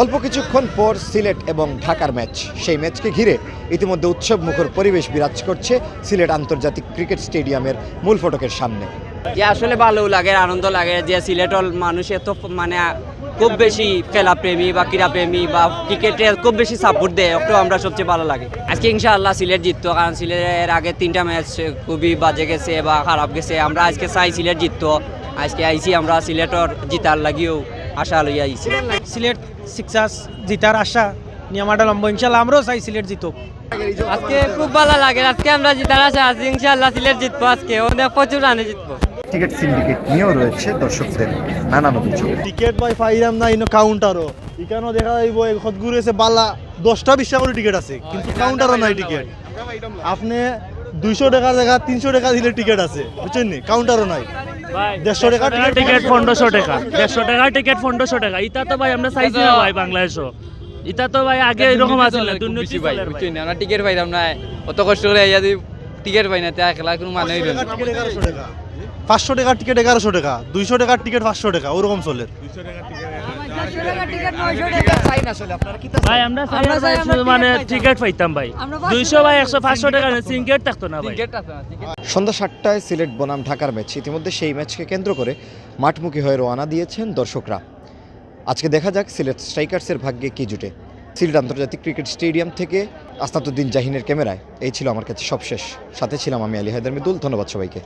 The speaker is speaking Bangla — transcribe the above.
অল্প কিছুক্ষণ পর সিলেট এবং ঢাকার ম্যাচ। সেই ম্যাচকে ঘিরে ইতিমধ্যে উৎসব মুখর পরিবেশ বিরাজ করছে সিলেট আন্তর্জাতিক ক্রিকেট স্টেডিয়ামের মূল ফটকের সামনে। যে আসলে ভালো লাগে, আনন্দ লাগে যে সিলেটল মানুষ এত মানে খুব বেশি খেলা প্রেমী বা ক্রীড়া প্রেমী বা ক্রিকেটে খুব বেশি সাপোর্ট দেয় ওটাও আমরা সবচেয়ে ভালো লাগে। আজকে ইনশাআল্লাহ সিলেট জিততো, কারণ সিলেটের আগে তিনটা ম্যাচ খুবই বাজে গেছে বা খারাপ গেছে। আমরা আজকে চাই সিলেট জিততো, আজকে আইসি আমরা সিলেটর জিতার লাগিও। আশা লইয়া আইসি সিলেট সিক্সার্স জিতার আশা। নিয়মাটা লম্ব ইনশাল্লাহ আমরাও চাই সিলেট জিতুক। আজকে খুব ভালো লাগে আজকে আমরা জিতার আশা আছি ইনশাআল্লাহ সিলেট জিতবো আজকে। ওদের প্রচুর রানে জিতবো। টিকিট সিন্ডিকেট নিয়েও রয়েছে দর্শকদের নানান অভিযোগ। টিকেট বাই পাইলাম না ইনো কাউন্টারও এখানেও দেখা যাইব এখন ঘুরে আছে বালা দশটা বিশ টাকা করে টিকেট আছে কিন্তু কাউন্টারও নাই টিকিট। আপনি দুইশো টাকার জায়গা তিনশো টাকা দিলে টিকিট আছে বুঝছেন নি? কাউন্টারও নাই। দেড়শো টাকা টিকেট টিকেট পনেরোশো টাকা। দেড়শো টাকা টিকিট পনেরোশো টাকা। ইটা তো ভাই আমরা চাইছি না ভাই বাংলাদেশও। ইটা তো ভাই আগে এরকম আছিল না দুর্নীতি ভাই বুঝছেন? আমরা টিকিট পাইলাম না অত কষ্ট করে যদি টিকিট পাই না তা খেলা কোনো মানে হইল পাঁচশো টাকার টিকিট এগারোশো টাকা দুইশো টাকার টিকিট পাঁচশো টাকা ওরকম চলে। ভাই শুধু মানে টিকিট পাইতাম ভাই। দুইশো ভাই একশো পাঁচশো টাকা সিঙ্গেট থাকতো না ভাই। সন্ধ্যা সাতটায় সিলেট বনাম ঢাকার ম্যাচ। ইতিমধ্যে সেই ম্যাচকে কেন্দ্র করে মাঠমুখী হয়ে রওনা দিয়েছেন দর্শকরা। আজকে দেখা যাক সিলেট স্ট্রাইকার্সের ভাগ্যে কি জুটে। সিলেট আন্তর্জাতিক ক্রিকেট স্টেডিয়াম থেকে আস্তাতুদ্দিন জাহিনের ক্যামেরায়। এই ছিল আমার কাছে সবশেষ। সাথে ছিলাম আমি আলী হায়দার মিদুল ধন্যবাদ সবাইকে।